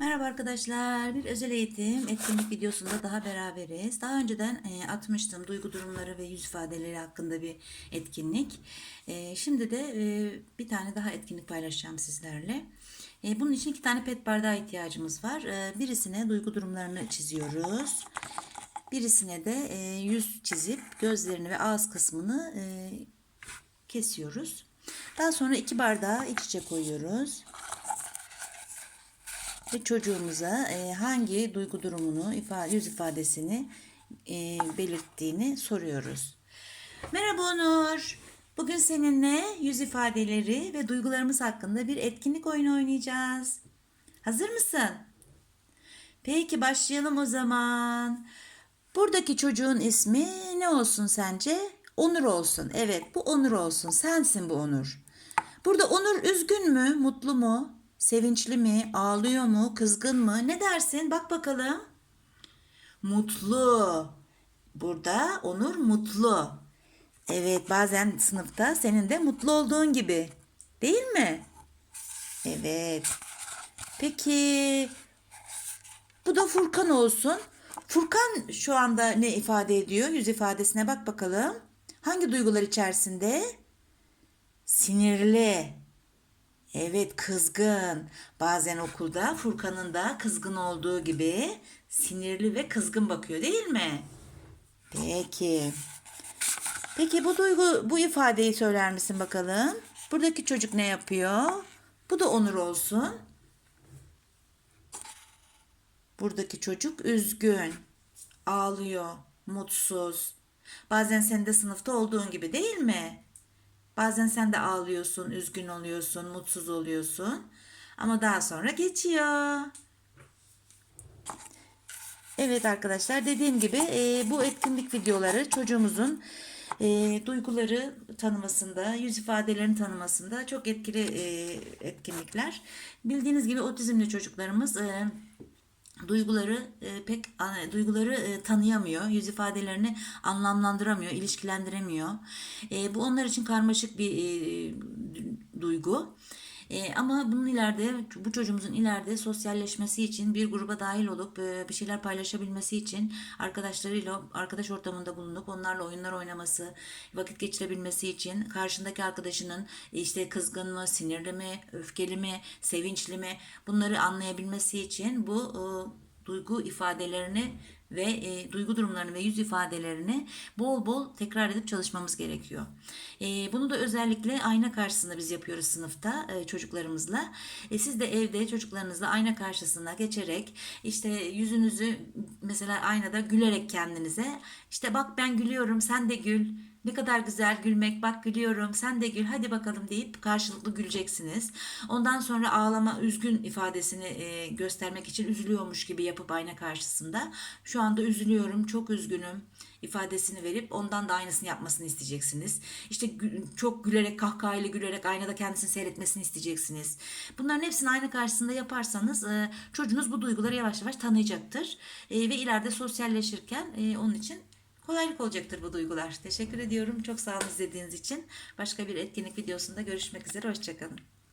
Merhaba arkadaşlar. Bir özel eğitim etkinlik videosunda daha beraberiz. Daha önceden e, atmıştım duygu durumları ve yüz ifadeleri hakkında bir etkinlik. E, şimdi de e, bir tane daha etkinlik paylaşacağım sizlerle. E, bunun için iki tane pet bardağı ihtiyacımız var. E, birisine duygu durumlarını çiziyoruz. Birisine de e, yüz çizip gözlerini ve ağız kısmını e, kesiyoruz. Daha sonra iki bardağı iç içe koyuyoruz ve çocuğumuza e, hangi duygu durumunu, ifade, yüz ifadesini e, belirttiğini soruyoruz. Merhaba Onur. Bugün seninle yüz ifadeleri ve duygularımız hakkında bir etkinlik oyunu oynayacağız. Hazır mısın? Peki başlayalım o zaman. Buradaki çocuğun ismi ne olsun sence? Onur olsun. Evet bu Onur olsun. Sensin bu Onur. Burada Onur üzgün mü, mutlu mu, sevinçli mi, ağlıyor mu, kızgın mı? Ne dersin? Bak bakalım. Mutlu. Burada Onur mutlu. Evet bazen sınıfta senin de mutlu olduğun gibi. Değil mi? Evet. Peki bu da Furkan olsun. Furkan şu anda ne ifade ediyor? Yüz ifadesine bak bakalım. Hangi duygular içerisinde? Sinirli. Evet kızgın. Bazen okulda Furkan'ın da kızgın olduğu gibi sinirli ve kızgın bakıyor değil mi? Peki. Peki bu duygu bu ifadeyi söyler misin bakalım? Buradaki çocuk ne yapıyor? Bu da Onur olsun. Buradaki çocuk üzgün, ağlıyor, mutsuz. Bazen sen de sınıfta olduğun gibi değil mi? Bazen sen de ağlıyorsun, üzgün oluyorsun, mutsuz oluyorsun. Ama daha sonra geçiyor. Evet arkadaşlar dediğim gibi e, bu etkinlik videoları çocuğumuzun e, duyguları tanımasında, yüz ifadelerini tanımasında çok etkili e, etkinlikler. Bildiğiniz gibi otizmli çocuklarımız e, duyguları e, pek a- duyguları e, tanıyamıyor, yüz ifadelerini anlamlandıramıyor, ilişkilendiremiyor. E, bu onlar için karmaşık bir e, duygu. E, ama bunun ileride bu çocuğumuzun ileride sosyalleşmesi için bir gruba dahil olup e, bir şeyler paylaşabilmesi için arkadaşlarıyla arkadaş ortamında bulunup onlarla oyunlar oynaması, vakit geçirebilmesi için karşındaki arkadaşının e, işte kızgın mı, sinirli mi, öfkeli mi, sevinçli mi bunları anlayabilmesi için bu e, duygu ifadelerini ve e, duygu durumlarını ve yüz ifadelerini bol bol tekrar edip çalışmamız gerekiyor. E, bunu da özellikle ayna karşısında biz yapıyoruz sınıfta e, çocuklarımızla. E, siz de evde çocuklarınızla ayna karşısına geçerek işte yüzünüzü mesela aynada gülerek kendinize işte bak ben gülüyorum sen de gül. Ne kadar güzel gülmek. Bak gülüyorum. Sen de gül. Hadi bakalım deyip karşılıklı güleceksiniz. Ondan sonra ağlama, üzgün ifadesini e, göstermek için üzülüyormuş gibi yapıp ayna karşısında. Şu anda üzülüyorum, çok üzgünüm ifadesini verip ondan da aynısını yapmasını isteyeceksiniz. İşte çok gülerek, kahkahayla gülerek aynada kendisini seyretmesini isteyeceksiniz. Bunların hepsini ayna karşısında yaparsanız e, çocuğunuz bu duyguları yavaş yavaş tanıyacaktır. E, ve ileride sosyalleşirken e, onun için Kolaylık olacaktır bu duygular. Teşekkür ediyorum. Çok sağ olun izlediğiniz için. Başka bir etkinlik videosunda görüşmek üzere. Hoşçakalın.